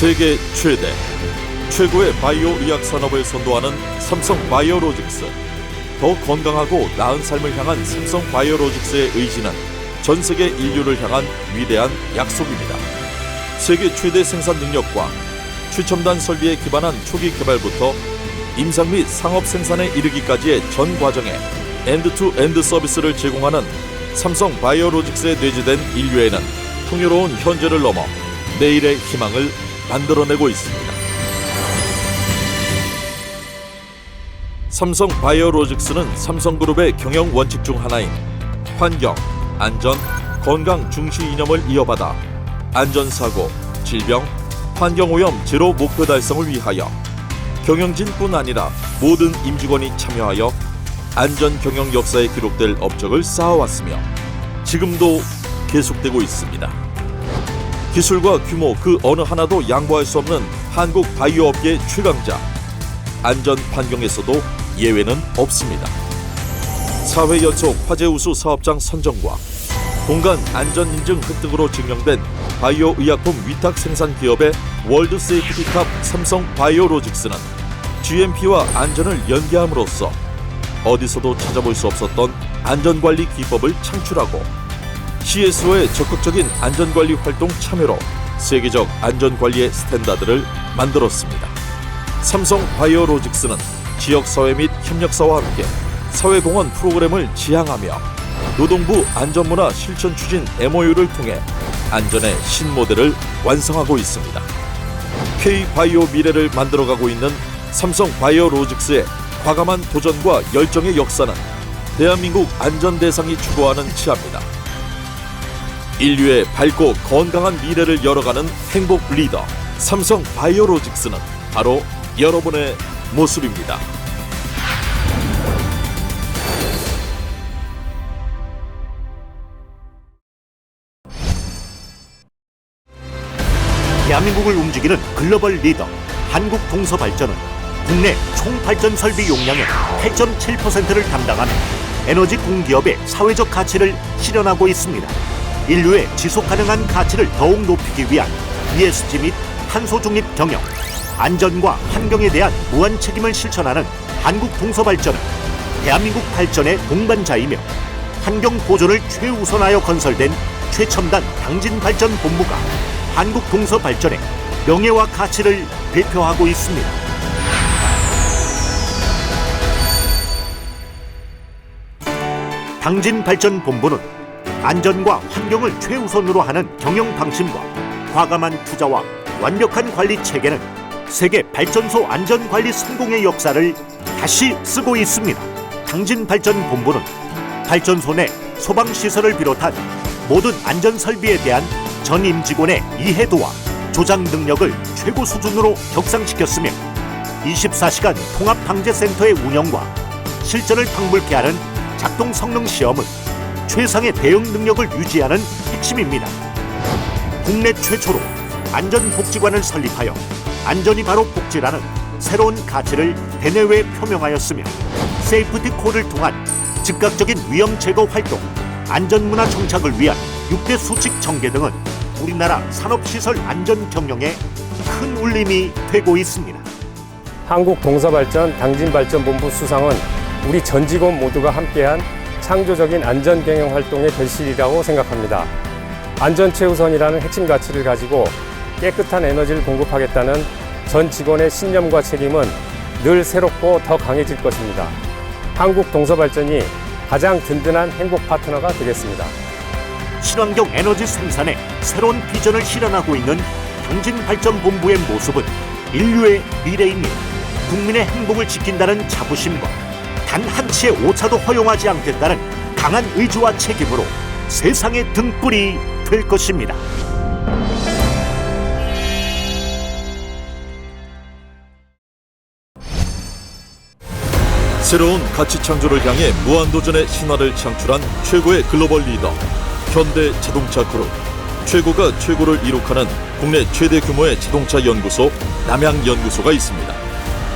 세계 최대 최고의 바이오 의학 산업을 선도하는 삼성 바이오로직스 더 건강하고 나은 삶을 향한 삼성 바이오로직스의 의지는 전 세계 인류를 향한 위대한 약속입니다. 세계 최대 생산 능력과 최첨단 설비에 기반한 초기 개발부터 임상 및 상업 생산에 이르기까지의 전 과정에 엔드투엔드 서비스를 제공하는 삼성 바이오로직스에 내재된 인류에는 풍요로운 현재를 넘어 내일의 희망을 만들어내고 있습니다. 삼성 바이오로직스는 삼성그룹의 경영 원칙 중 하나인 환경, 안전, 건강 중시 이념을 이어받아 안전사고, 질병, 환경오염 제로 목표 달성을 위하여 경영진뿐 아니라 모든 임직원이 참여하여 안전 경영 역사에 기록될 업적을 쌓아왔으며 지금도 계속되고 있습니다. 기술과 규모 그 어느 하나도 양보할 수 없는 한국 바이오 업계 최강자. 안전 환경에서도 예외는 없습니다. 4회 연속 화재 우수 사업장 선정과 공간 안전 인증 획득으로 증명된 바이오 의약품 위탁 생산 기업의 월드 세이프티캅 삼성 바이오로직스는 GMP와 안전을 연계함으로써 어디서도 찾아볼 수 없었던 안전관리 기법을 창출하고 CSO의 적극적인 안전관리 활동 참여로 세계적 안전관리의 스탠다드를 만들었습니다. 삼성 바이오로직스는 지역사회 및 협력사와 함께 사회공헌 프로그램을 지향하며 노동부 안전문화 실천 추진 MOU를 통해 안전의 신모델을 완성하고 있습니다. K-바이오 미래를 만들어가고 있는 삼성 바이오로직스의 과감한 도전과 열정의 역사는 대한민국 안전대상이 추구하는 치아입니다. 인류의 밝고 건강한 미래를 열어가는 행복 리더 삼성 바이오로직스는 바로 여러분의 모습입니다. 대한민국을 움직이는 글로벌 리더 한국 동서 발전은 국내 총 발전 설비 용량의 8.7%를 담당하는 에너지 공기업의 사회적 가치를 실현하고 있습니다. 인류의 지속 가능한 가치를 더욱 높이기 위한 ESG 및 탄소 중립 경영, 안전과 환경에 대한 무한 책임을 실천하는 한국 동서 발전은 대한민국 발전의 동반자이며 환경 보존을 최우선하여 건설된 최첨단 당진 발전 본부가 한국 동서 발전의 명예와 가치를 대표하고 있습니다. 당진 발전 본부는 안전과 환경을 최우선으로 하는 경영 방침과 과감한 투자와 완벽한 관리 체계는 세계 발전소 안전 관리 성공의 역사를 다시 쓰고 있습니다. 당진 발전 본부는 발전소 내 소방 시설을 비롯한 모든 안전 설비에 대한 전 임 직원의 이해도와 조작 능력을 최고 수준으로 격상시켰으며 24시간 통합 방재센터의 운영과 실전을 방불케 하는 작동 성능 시험은 최상의 대응 능력을 유지하는 핵심입니다. 국내 최초로 안전복지관을 설립하여 안전이 바로 복지라는 새로운 가치를 대내외에 표명하였으며 세이프티콜을 통한 즉각적인 위험 제거 활동, 안전문화 정착을 위한 6대 수칙 전개 등은 우리나라 산업시설 안전 경영에 큰 울림이 되고 있습니다. 한국 동서발전 당진발전본부 수상은 우리 전 직원 모두가 함께한 창조적인 안전경영 활동의 결실이라고 생각합니다. 안전 최우선이라는 핵심 가치를 가지고 깨끗한 에너지를 공급하겠다는 전 직원의 신념과 책임은 늘 새롭고 더 강해질 것입니다. 한국 동서발전이 가장 든든한 행복 파트너가 되겠습니다. 친환경 에너지 생산에 새로운 비전을 실현하고 있는 당진발전본부의 모습은 인류의 미래입니다. 국민의 행복을 지킨다는 자부심과 단 한 치의 오차도 허용하지 않겠다는 강한 의지와 책임으로 세상의 등불이 될 것입니다. 새로운 가치 창조를 향해 무한도전의 신화를 창출한 최고의 글로벌 리더 현대 자동차 그룹 최고가 최고를 이룩하는 국내 최대 규모의 자동차 연구소 남양연구소가 있습니다.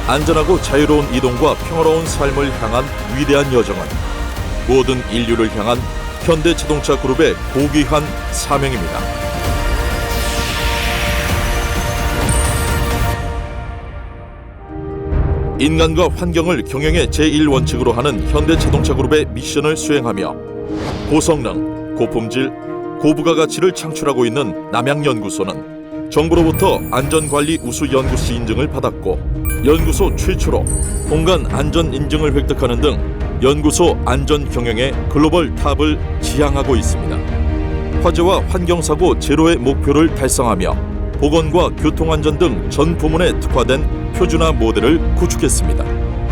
안전하고 자유로운 이동과 평화로운 삶을 향한 위대한 여정은 모든 인류를 향한 현대 자동차 그룹의 고귀한 사명입니다. 인간과 환경을 경영의 제1원칙으로 하는 현대 자동차 그룹의 미션을 수행하며 고성능, 고품질, 고부가 가치를 창출하고 있는 남양연구소는 정부로부터 안전관리 우수 연구시 인증을 받았고 연구소 최초로 공간 안전 인증을 획득하는 등 연구소 안전 경영의 글로벌 탑을 지향하고 있습니다. 화재와 환경사고 제로의 목표를 달성하며 보건과 교통안전 등 전 부문에 특화된 표준화 모델을 구축했습니다.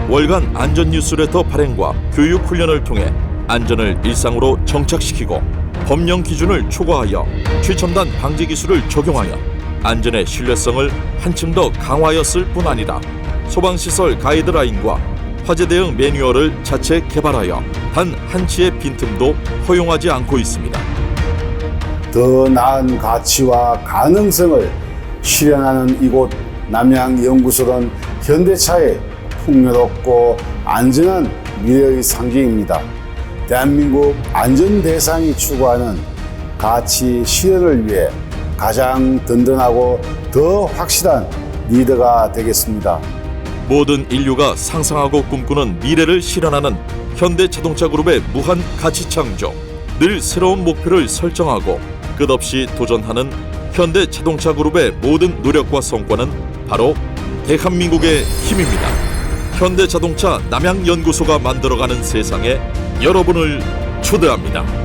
월간 안전 뉴스레터 발행과 교육 훈련을 통해 안전을 일상으로 정착시키고 법령 기준을 초과하여 최첨단 방지 기술을 적용하여 안전의 신뢰성을 한층 더 강화하였을 뿐 아니라 소방시설 가이드라인과 화재 대응 매뉴얼을 자체 개발하여 단 한치의 빈틈도 허용하지 않고 있습니다. 더 나은 가치와 가능성을 실현하는 이곳 남양연구소는 현대차의 풍요롭고 안전한 미래의 상징입니다. 대한민국 안전대상이 추구하는 가치 실현을 위해 가장 든든하고 더 확실한 리더가 되겠습니다. 모든 인류가 상상하고 꿈꾸는 미래를 실현하는 현대 자동차 그룹의 무한 가치 창조. 늘 새로운 목표를 설정하고 끝없이 도전하는 현대 자동차 그룹의 모든 노력과 성과는 바로 대한민국의 힘입니다. 현대 자동차 남양연구소가 만들어가는 세상에 여러분을 초대합니다.